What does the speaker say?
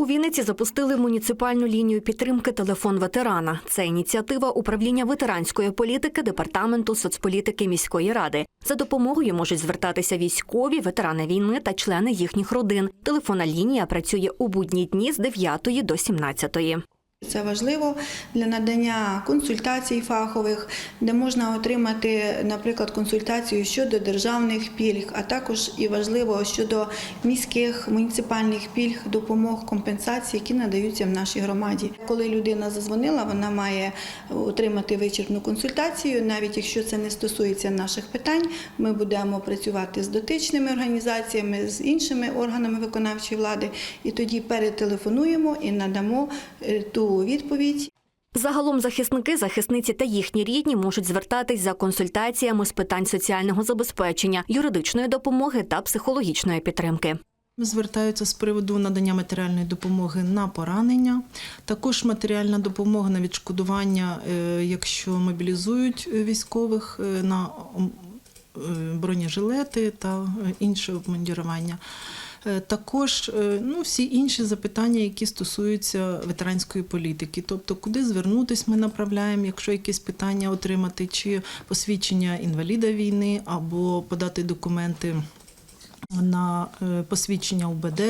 У Вінниці запустили муніципальну лінію підтримки Телефон ветерана. Це ініціатива управління ветеранської політики департаменту соцполітики міської ради. За допомогою можуть звертатися військові, ветерани війни та члени їхніх родин. Телефонна лінія працює у будні дні з 9 до 17. Це важливо для надання консультацій фахових, де можна отримати, наприклад, консультацію щодо державних пільг, а також і важливо щодо міських муніципальних пільг, допомог, компенсацій, які надаються в нашій громаді. Коли людина зазвонила, вона має отримати вичерпну консультацію. Навіть якщо це не стосується наших питань, ми будемо працювати з дотичними організаціями, з іншими органами виконавчої влади, і тоді перетелефонуємо і надамо е, ту відповідь, Загалом захисники, захисниці та їхні рідні можуть звертатись за консультаціями з питань соціального забезпечення, юридичної допомоги та психологічної підтримки. Звертаються з приводу надання матеріальної допомоги на поранення, також матеріальна допомога на відшкодування, е, якщо мобілізують е, військових е, на бронежилети та інше обмундірування. Е, Також е, ну, всі інші запитання, які стосуються ветеранської політики, тобто куди звернутись, ми направляємо, якщо якісь питання отримати, чи посвідчення інваліда війни, або подати документи на е, посвідчення УБД.